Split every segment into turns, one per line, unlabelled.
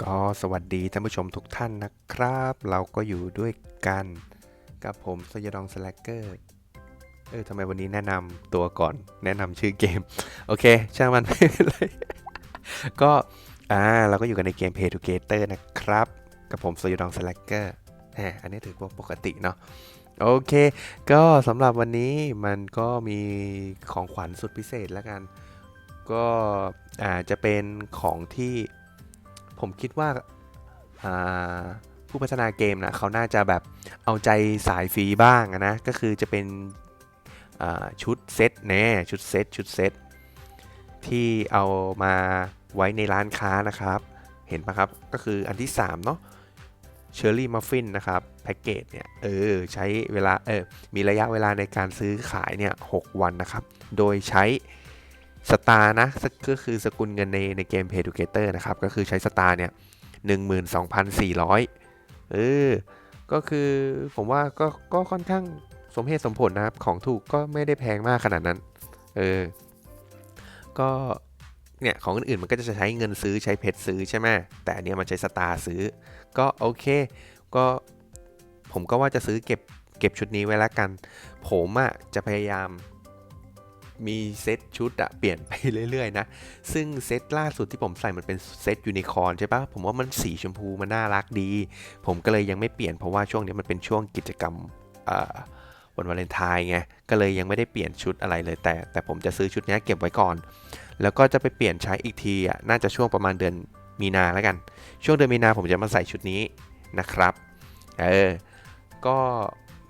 ก็สวัสดีท่านผู้ชมทุกท่านนะครับ เราก็อยู่ด้วยกันกับผมสยดองสแลกเกอร์เออทำไมวันนี้แนะนำตัวก่อน แนะนำชื่อเกม โอเค ช่างมันไม่เป็นไรก็อ่าเราก็อยู่กันในเกม Pay Together นะครับ กับผมสยดองสแลกเกอร์แหมอันนี้ถือว่าปกติเนาะโอเค ก็สำหรับวันนี้มันก็มีของขวัญสุดพิเศษแล้วกัน ก็อาจจะเป็นของที่ ผมคิดว่าผู้พัฒนาเกมนะเขาน่าจะแบบเอาใจสายฟรีบ้างนะ ก็คือจะเป็นชุดเซตแน่ชุดเซตชุดเซตที่เอามาไว้ในร้านค้านะครับ เห็นปะครับ ก็คืออันที่ 3 เนาะเชอร์รี่มัฟฟินนะครับ แพ็กเกจเนี่ย เออ ใช้เวลา เออ มีระยะเวลาในการซื้อขายเนี่ย 6 วันนะครับ โดยใช้ สตาร์นะก็คือสกุลเงินในในเกม Pay Together นะครับ ก็คือใช้สตาร์เนี่ย12,400 เออ ก็คือผมว่าก็ก็ค่อนข้างสมเหตุสมผลนะครับ ของถูกก็ไม่ได้แพงมากขนาดนั้น เออ ก็เนี่ยของอื่นๆมันก็จะใช้เงินซื้อใช้เพชรซื้อใช่ไหมแต่อันเนี้ยมันใช้สตาร์ซื้อ ก็โอเค ก็ผมก็ว่าจะซื้อเก็บเก็บชุดนี้ไว้แล้วกัน ผมอะ่ะจะพยายาม มีเซตชุดอะเปลี่ยนไปเรื่อยๆนะ ซึ่งเซตล่าสุดที่ผมใส่มันเป็นเซตยูนิคอร์นใช่ปะผมว่ามันสีชมพูมันน่ารักดี ผมก็เลยยังไม่เปลี่ยนเพราะว่าช่วงนี้มันเป็นช่วงกิจกรรมวันวาเลนไทน์ไง ก็เลยยังไม่ได้เปลี่ยนชุดอะไรเลย แต่แต่ผมจะซื้อชุดนี้เก็บไว้ก่อน แล้วก็จะไปเปลี่ยนใช้อีกทีอะน่าจะช่วงประมาณเดือนมีนาแล้วกัน ช่วงเดือนมีนาผมจะมาใส่ชุดนี้นะครับ เออ ก็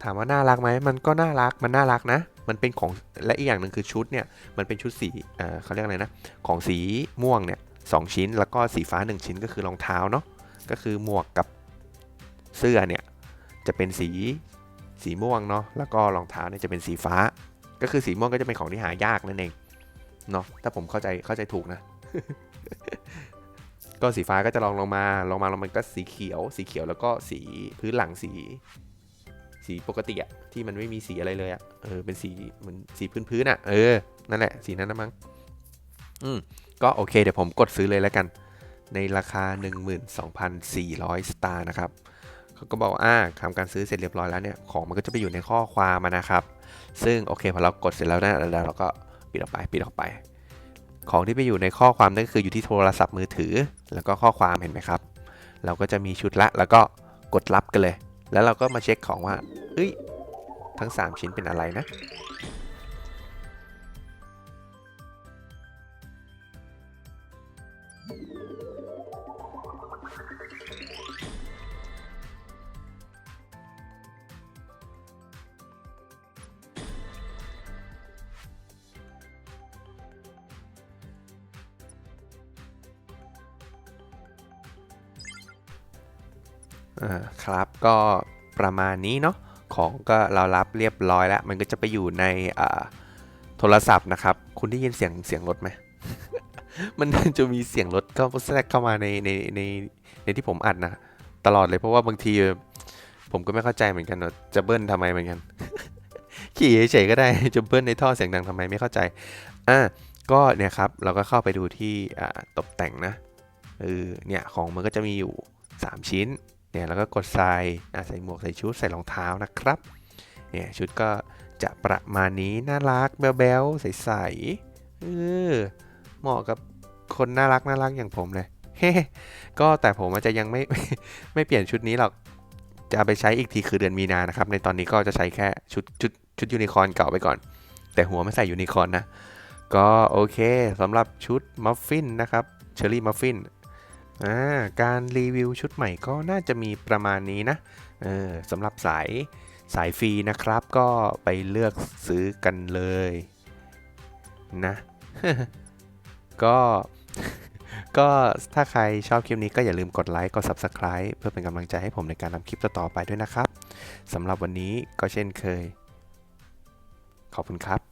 ถามว่าน่ารักไหม มันก็น่ารัก มันน่ารักนะ มันเป็นของและอีกอย่างหนึ่งคือชุดเนี่ยมันเป็นชุดสีเเขาเรียกอะไรนะของสีม่วงเนี่ยสองชิ้น แล้วก็สีฟ้า 1 ชิ้นก็คือรองเท้าเนาะก็คือหมวกกับเสื้อเนี่ยจะเป็นสีสีม่วงเนาะแล้วก็รองเท้าเนี่ยจะเป็นสีฟ้า ก็คือสีม่วงก็จะเป็นของที่หายากนั่นเองเนาะถ้าผมเข้าใจเข้าใจถูกนะ ก็สีฟ้าก็จะลองลงมาลงมาลงมันก็สีเขียว สีเขียวแล้วก็สีพื้นหลังสี สีปกติอะที่มันไม่มีสีอะไรเลยอะเออเป็นสีเหมือนสีพื้นๆอะเออนั่นแหละสีนั้นนะมั้งอืมก็โอเคเดี๋ยวผมกดซื้อเลยแล้วกัน ในราคา 12,400 สตาร์นะครับเขาก็บอกว่าอ่าทำการซื้อเสร็จเรียบร้อยแล้วเนี่ยของมันก็จะไปอยู่ในข้อความมานะครับ ซึ่งโอเคพอเรากดเสร็จแล้วนะแล้วเราก็ปิดออกไปปิดออกไปของที่ไปอยู่ในข้อความนั่นก็คืออยู่ที่โทรศัพท์มือถือ แล้วก็ข้อความเห็นไหมครับ เราก็จะมีชุดละแล้วก็กดรับกันเลย แล้วเราก็มาเช็คของว่า เอ้ย ทั้ง 3 ชิ้นเป็นอะไรนะ อ่า ครับ ก็ประมาณนี้เนาะของก็เรารับเรียบร้อยแล้ว มันก็จะไปอยู่ในโทรศัพท์นะครับ คุณได้ยินเสียงเสียงรถไหม มันจะมีเสียงรถเข้าแทรกเข้ามาในในในในที่ผมอัดนะตลอดเลยเพราะว่าบางทีผมก็ไม่เข้าใจเหมือนกันว่าจะเบิ้ลทำไมเหมือนกัน ขี่เฉยๆก็ได้จะเบิ้ลในท่อเสียงดังทำไมไม่เข้าใจอะก็เนี่ยครับเราก็เข้าไปดูที่ตกแต่งนะเออเนี่ยของมันก็จะมีอยู่ 3 ชิ้น เนี่ยแล้วก็กดใส่ใส่หมวกใส่ชุดใส่รองเท้านะครับเนี่ยชุดก็จะประมาณนี้น่ารักแบ๊วๆใสๆเออเหมาะกับคนน่ารักน่ารักอย่างผมเลยเฮ้ก็แต่ผมอาจจะยังไม่ไม่เปลี่ยนชุดนี้หรอกจะไปใช้อีกทีคือเดือนมีนานะครับ ในตอนนี้ก็จะใช้แค่ชุดชุดชุดยูนิคอร์นเก่าไปก่อน แต่หัวไม่ใส่ยูนิคอร์นนะ ก็โอเคสำหรับชุดมัฟฟินนะครับเชอร์รี่มัฟฟิน อ่าการรีวิวชุดใหม่ก็น่าจะมีประมาณนี้นะเออสำหรับสายสายฟรีนะครับก็ไปเลือกซื้อกันเลยนะก็ก็ถ้าใครชอบคลิปนี้ก็อย่าลืมกดไลค์ กด Subscribe เพื่อเป็นกำลังใจให้ผมในการทำคลิปต่อๆไปด้วยนะครับสำหรับวันนี้ก็เช่นเคย ขอบคุณครับ